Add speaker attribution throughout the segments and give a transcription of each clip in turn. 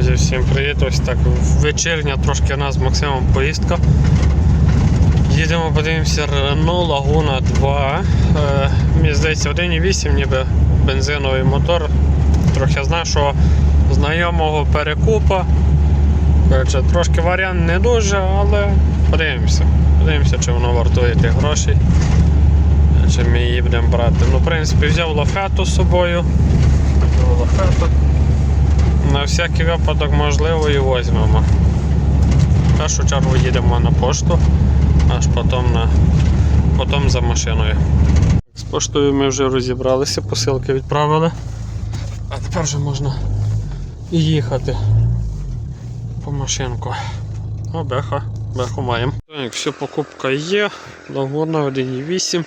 Speaker 1: Друзі, всім привіт! Ось так вечірня трошки у нас з Максимом поїздка. Їдемо, подивимося Renault Laguna 2. Е, мені здається, 1,8 ніби бензиновий мотор. Трохи знаю, що знайомого перекупа. Коротше, трошки варіант не дуже, але подивимося. Подивимося, чи воно вартує тих грошей. Чи ми її будемо брати. Ну, в принципі, взяв лафету з собою. Лафету. На всякий випадок можливо і візьмемо. В першу чергу їдемо на пошту, аж потім, на... потім за машиною. З поштою ми вже розібралися, посилки відправили. А тепер вже можна і їхати по машинку. О, беха, беху маємо. Так, все, покупка є. Лагуна 1.8.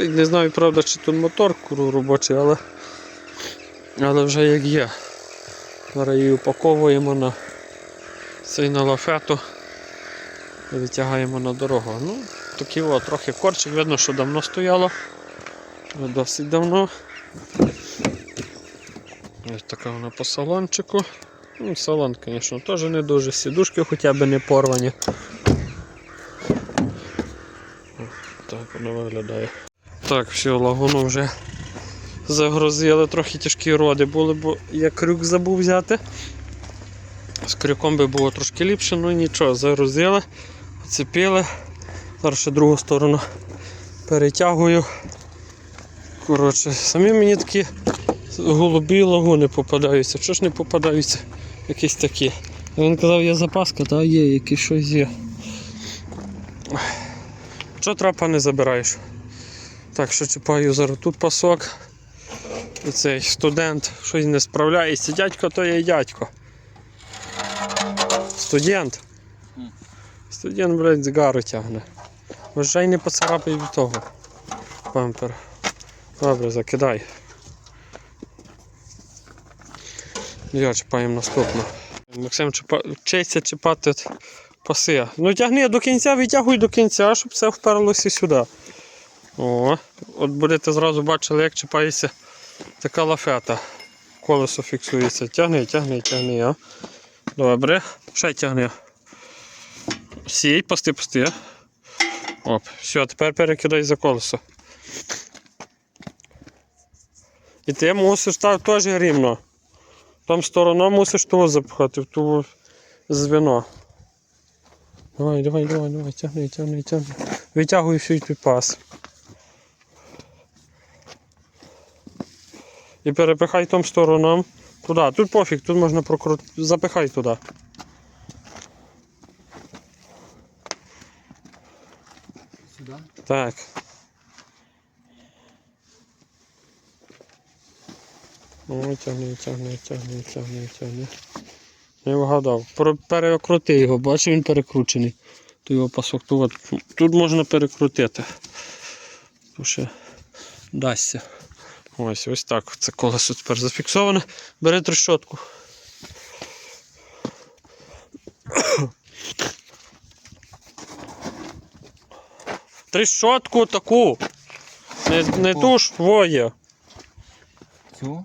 Speaker 1: Не знаю, правда, чи тут мотор робочий, але, але вже як є. Зараз її упаковуємо на на лафету і витягаємо на дорогу. Ну, такий от, трохи корчик, видно, що давно стояло. Досить давно. Ось така вона по салончику. Ну, салон, звісно, теж не дуже, сідушки хоча б не порвані. О, Так воно виглядає. Так, все, лагуну вже загрузили, трохи тяжкі роди були, бо я крюк забув взяти. З крюком би було трошки ліпше, ну нічого, загрузили, оцепили. Зараз ще другу сторону перетягую. Коротше, самі мені такі голубі лагуни попадаються. Чого ж не попадаються якісь такі? Він казав, є запаска, та є, якісь щось є. Чого трапа не забираєш? Так, що чіпаю зараз тут пасок. І цей студент щось не справляється. Дядько то є дядько. Студент. Студент, блядь, з гару тягне. Вважай не поцарапай від того. Бампер. Добре, закидай. Я чіпаємо наступно. Максим вчиться чіпати паси. Ну тягни до кінця, витягуй до кінця, щоб все вперлося сюди. О, от будете зразу бачили, як чіпається така лафета. Колесо фіксується. Тягни, тягни, тягни. А. Добре. Ще тягни. Сій, пусти, пусти. Оп. Все, тепер перекидай за колесо. І ти мусиш так теж рівно. Там сторону мусиш того запхати, в ту звіно. Давай, давай, давай, давай, тягни, тягни, тягни. Витягуй всю пас. І перепихай том стороном. Туди. Тут пофіг, тут можна прокрутити. Запихай туди.
Speaker 2: Сюди?
Speaker 1: Так. О, тягни, тягни, тягни, тягни, тягни. Не вгадав. Перекрути його, бачиш, він перекручений. То його пасок тут, тут можна перекрутити. То ще дасться. Ось ось так. Це колесо тепер зафіксоване. Бери трещотку. Трещотку таку. Не, не ту ж твоє.
Speaker 2: Цю?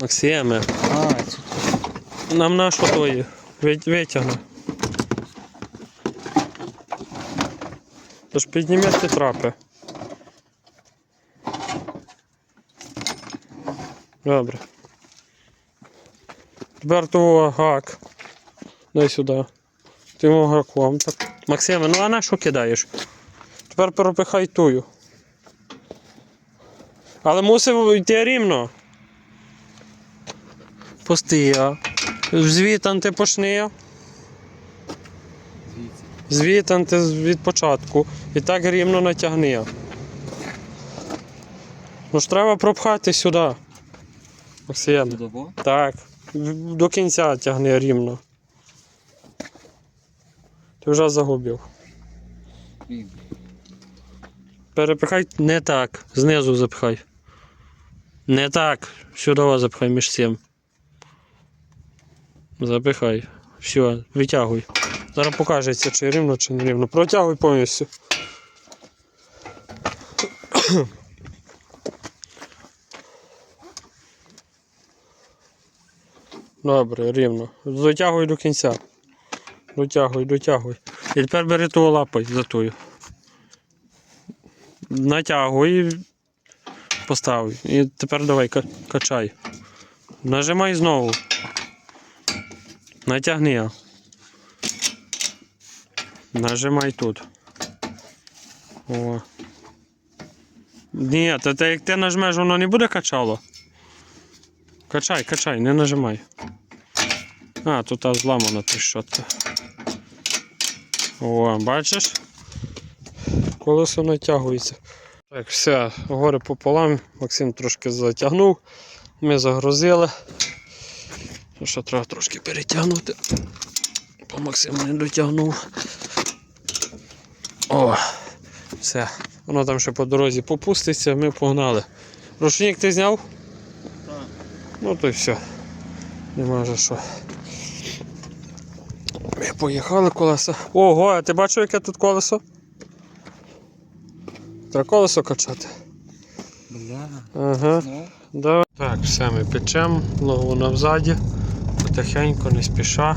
Speaker 1: Максиме,
Speaker 2: А, цю.
Speaker 1: нам на що тої? Вит- Витягни. Тож піднімете трапи. Добре. Тепер того гак. Дай сюди. Ти йому гаком. Так. Максиме, ну а на що кидаєш? Тепер пропихай тую. Але мусив йти рівно. Пусти. а. Звітанти почни.
Speaker 2: Звідси.
Speaker 1: Звітанти з- від початку. І так рівно натягни. Ну ж треба пропхати сюди. Максим. Так. До кінця тягни рівно. Ти вже загубив. Перепихай не так. Знизу запихай. Не так. Сюди запихай між цим. Запихай. Все, витягуй. Зараз покажеться, чи рівно, чи не рівно. Протягуй повністю. Добре, рівно. Дотягуй до кінця. Дотягуй, дотягуй. І тепер бери ту лапою за тую. Натягуй постав. І тепер давай качай. Нажимай знову. Натягни. Нажимай тут. О. Ні, та як ти нажмеш, воно не буде качало. Качай, качай, не нажимай. А, тут аж зламана тріщотка. О, бачиш? Колесо натягується. Так, все, горе пополам. Максим трошки затягнув. Ми загрузили. Ну що треба трошки перетягнути. Бо Максим не дотягнув. О, все. Воно там ще по дорозі попуститься, ми погнали. Рушник ти зняв? Ну то й все. Нема вже що. Поїхали колеса. Ого, а ти бачив, яке тут колесо? Треба колесо качати.
Speaker 2: Бля.
Speaker 1: Ага.
Speaker 2: Ну,
Speaker 1: Да. Так, все ми печемо, ногу навзаді, потихеньку, не спіша.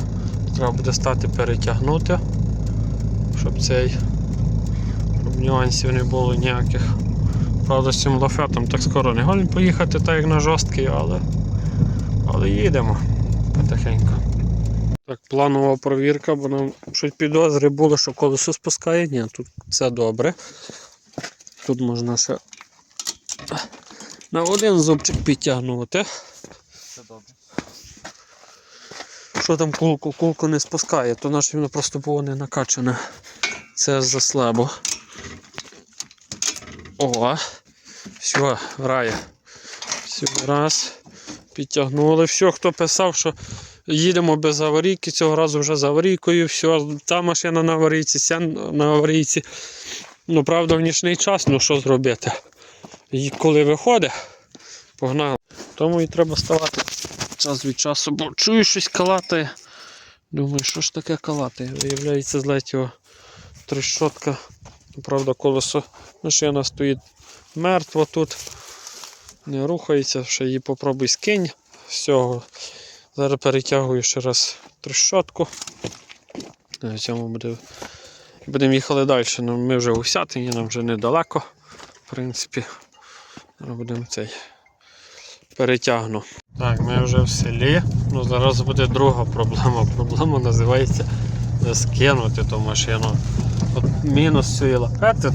Speaker 1: Треба буде стати перетягнути, щоб цей щоб нюансів не було ніяких. Правда, з цим лафетом так скоро не годен поїхати, так як на жорсткий, але, але їдемо потихеньку. Так, планова провірка, бо нам щось підозри було, що колесо спускає. Ні, тут все добре. Тут можна ще на один зубчик підтягнути.
Speaker 2: все добре.
Speaker 1: Що там кулку? Кулку не спускає, то наше воно просто було не накачане. Це за слабо. О, все, грає. Все, раз. Підтягнули. Все, хто писав, що їдемо без аварійки, цього разу вже з аварійкою, все, та машина на аварійці, ця на аварійці. Ну, правда, в нічний час, ну що зробити? І коли виходить, погнали. Тому і треба ставати час від часу, бо чую щось калатає. Думаю, що ж таке калатає? Виявляється, злетіла трещотка. Правда, колесо машина стоїть мертво тут. Не рухається, ще її попробуй скинь з цього. Зараз перетягую ще раз трещотку. На цьому буде. Будемо їхали далі. Ну, ми вже у Сятині, нам вже недалеко. В принципі, будемо цей перетягну. Так, ми вже в селі. Ну, зараз буде друга проблема. Проблема називається скинути ту машину. От мінус цієї лапети,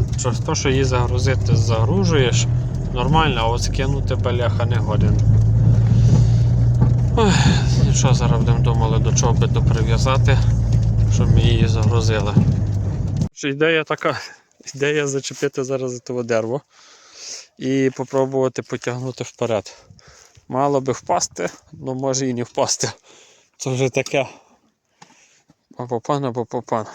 Speaker 1: то, що її загрузити, загружуєш, нормально, а от скинути бляха не годен. Ой, нічого, зараз будемо думали, до чого би то прив'язати, щоб ми її загрузили. Ідея така, ідея зачепити зараз за того дерево і попробувати потягнути вперед. Мало би впасти, але може і не впасти. Це вже таке. Або пан, або попан.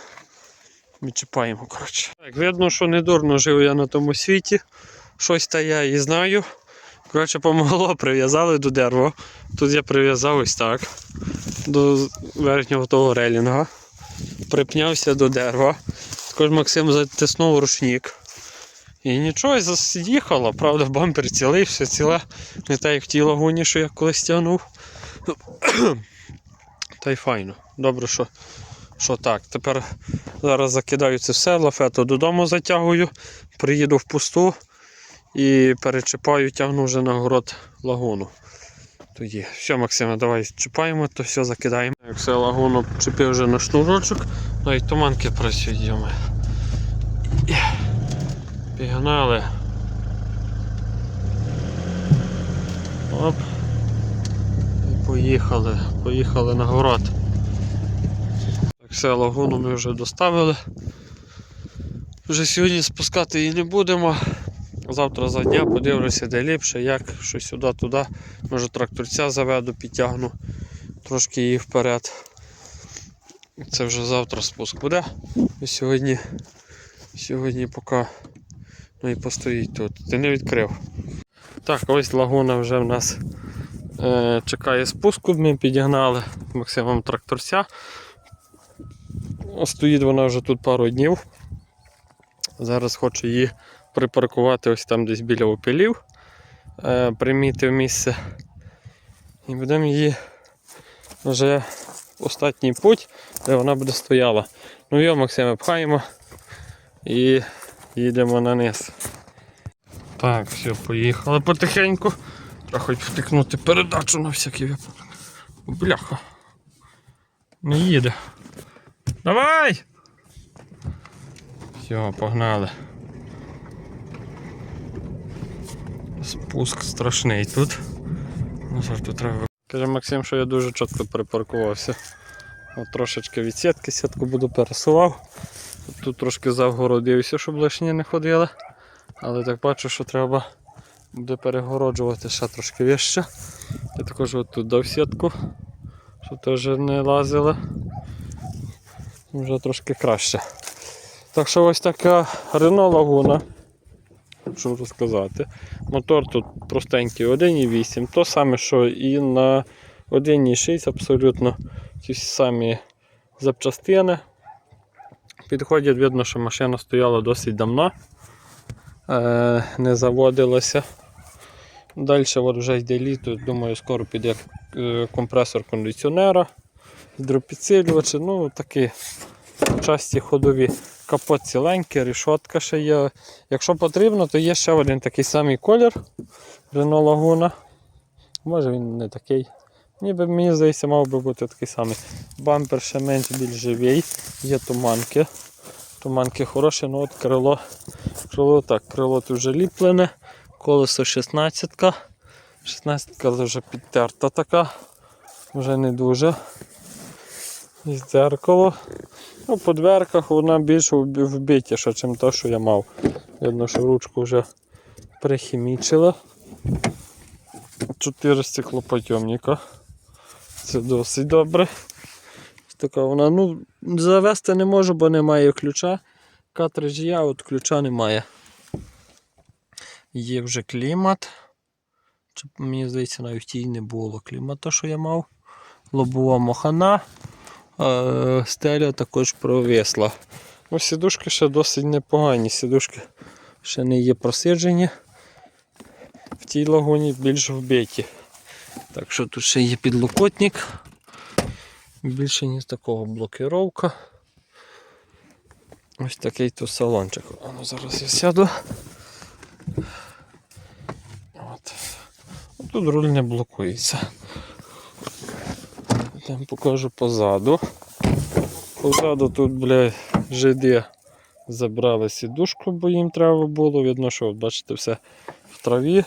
Speaker 1: Відчіпаємо, коротше. Так, видно, що не дурно жив я на тому світі. Щось та я і знаю. Коротше, помогло, прив'язали до дерева. Тут я прив'язав ось так. До верхнього того релінга. Припнявся до дерева. Також Максим затиснув рушник. І нічого, з'їхало, правда, бампер цілий, все ціле. Не так як в тій лагуні, що я колись тягнув. Та й файно. Добре, що, що так. Тепер зараз закидаю це все, лафету додому затягую, приїду в пусту і перечіпаю, тягну вже на город лагуну. Тоді. Все, Максиме, давай чіпаємо, то все закидаємо. Як все лагуну чіпив вже на шнурочок, навіть туманки працюють. йоми. Пігнали. Оп. І поїхали. Поїхали на город. Так, все, лагуну ми вже доставили. Вже сьогодні спускати її не будемо. Завтра за дня подивлюся, де ліпше, як, що сюди-туди. Може тракторця заведу, підтягну трошки її вперед. Це вже завтра спуск буде. І сьогодні, сьогодні поки Ну і постоїть тут. Ти не відкрив. Так, ось лагуна вже в нас е, чекає спуску. Ми підігнали Максимом тракторця. Стоїть вона вже тут пару днів. Зараз хочу її припаркувати ось там десь біля опілів. Е, примітив місце. І будемо її вже остатній путь, де вона буде стояла. Ну його Максиме пхаємо і їдемо на низ. Так, все, поїхали потихеньку. Треба хоч втикнути передачу на всякий випадок. Бляха. Не їде. Давай! Все, погнали. Спуск страшний тут. Що тут треба. Каже Максим, що я дуже чітко припаркувався. От трошечки від сітки, сітку буду пересував. Тут трошки завгородився, щоб лишні не ходили. Але так бачу, що треба буде перегороджувати ще трошки вище. І також тут дав сітку, щоб теж не лазили. Вже трошки краще. Так що ось така Renault Laguna. Що розказати. Мотор тут простенький 1,8, то саме, що і на 1,6 абсолютно ті самі запчастини. Підходять, видно, що машина стояла досить давно, е, не заводилася. Далі от вже йде літо, думаю, скоро піде е, компресор кондиціонера, гідропідсилювачі, ну такі часті ходові. Капот ціленький, рішотка ще є. Якщо потрібно, то є ще один такий самий колір Renault Laguna. Може він не такий. Ніби мені здається, мав би бути такий самий. Бампер ще менш більш живий, є туманки. Туманки хороші, ну от крило. Крило так, крило тут вже ліплене, колесо 16. 16 вже підтерта така, вже не дуже. І дзеркало. Ну, по дверках вона більш вб- вбитіша, ніж те, що я мав. Видно, що ручку вже прихімічила. Чотири стеклоподйомника. Це досить добре. Така вона, ну, завести не можу, бо немає ключа. Картридж є, от ключа немає. Є вже клімат. Мені здається, навіть тій не було клімата, що я мав. Лобова мохана. Стеля також провисла. Ну, сідушки ще досить непогані. Сідушки ще не є просиджені. В тій лагуні більш вбиті. Так що тут ще є підлокотник. Більше ніж такого блокировка. Ось такий тут салончик. Ну зараз я сяду. От. Тут руль не блокується. Там покажу позаду. Позаду тут, бля, жиди забрали сідушку, бо їм треба було. Видно, що бачите, все в траві.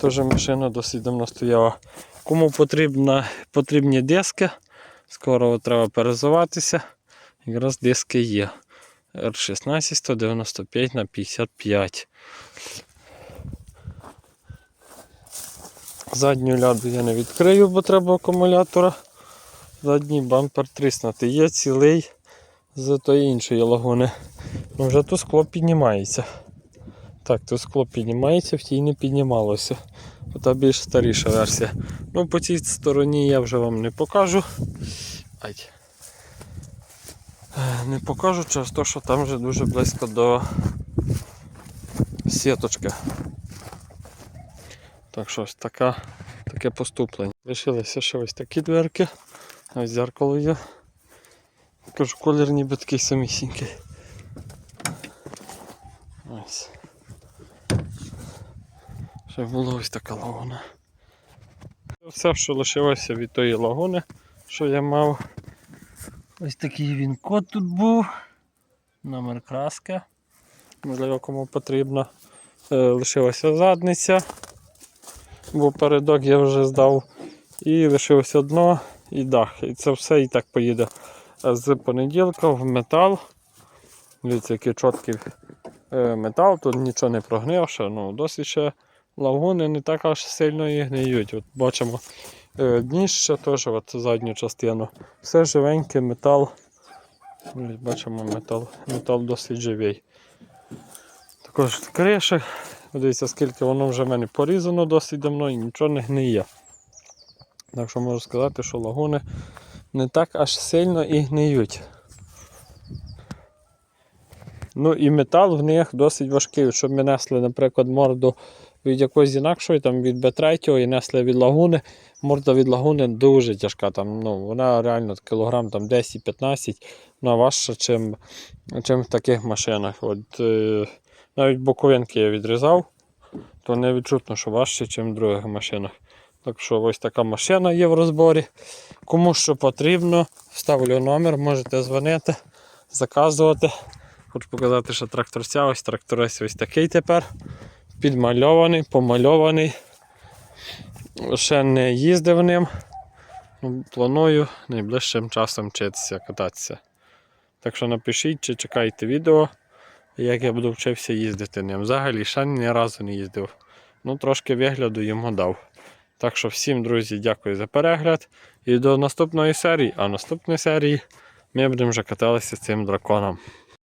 Speaker 1: Теж машина досить давно стояла. Кому потрібна, потрібні диски, скоро треба перезуватися. Якраз диски є. R16 195 на 55. Задню ляду я не відкрию, бо треба акумулятора. Задній бампер тріснутий. Є цілий з тої іншої лагуни. Ну вже то скло піднімається. Так, то скло піднімається, в тій не піднімалося. Та більш старіша версія. Ну, по цій стороні я вже вам не покажу. Ай. Не покажу через те, що там вже дуже близько до сіточки. Так що ось така, таке поступлення. Лишилися ще ось такі дверки. Ось зеркало є. Кажу, колір ніби такий самісінький. Ось. Ще була ось така лагуна. Все, що лишилося від тої лагуни, що я мав. Ось такий він код тут був. Номер краски. Можливо, кому потрібно. Е, Лишилася задниця, бо передок я вже здав. І лишилося дно і дах. І це все і так поїде з понеділка в метал. Дивіться, який чіткий е, метал, тут нічого не прогнивше, ну досить ще лагуни не так аж сильно і гниють. От бачимо е, дніще теж, от задню частину. Все живеньке, метал. Бачимо метал. Метал досить живий. Також криша. Дивіться, скільки воно вже в мене порізано досить давно і нічого не гниє. Так що можу сказати, що лагуни не так аж сильно і гниють. Ну і метал в них досить важкий. Щоб ми несли, наприклад, морду від якоїсь інакшої, там від Б3 і несли від лагуни. Морда від лагуни дуже тяжка. Там, ну, вона реально кілограм там 10-15, вона важча, чим, чим в таких машинах. От, е, навіть боковинки я відрізав, то не відчутно, що важче, ніж в других машинах. Так що ось така машина є в розборі. Кому що потрібно, вставлю номер, можете дзвонити, заказувати. Хочу показати, що тракторця, ось тракторець ось такий тепер. Підмальований, помальований. Ще не їздив ним. Ну, Планую найближчим часом вчитися кататися. Так що напишіть, чи чекаєте відео, як я буду вчився їздити ним. Взагалі ще ні разу не їздив. Ну, трошки вигляду йому дав. Так що всім, друзі, дякую за перегляд. І до наступної серії. А в наступній серії ми будемо вже каталися з цим драконом.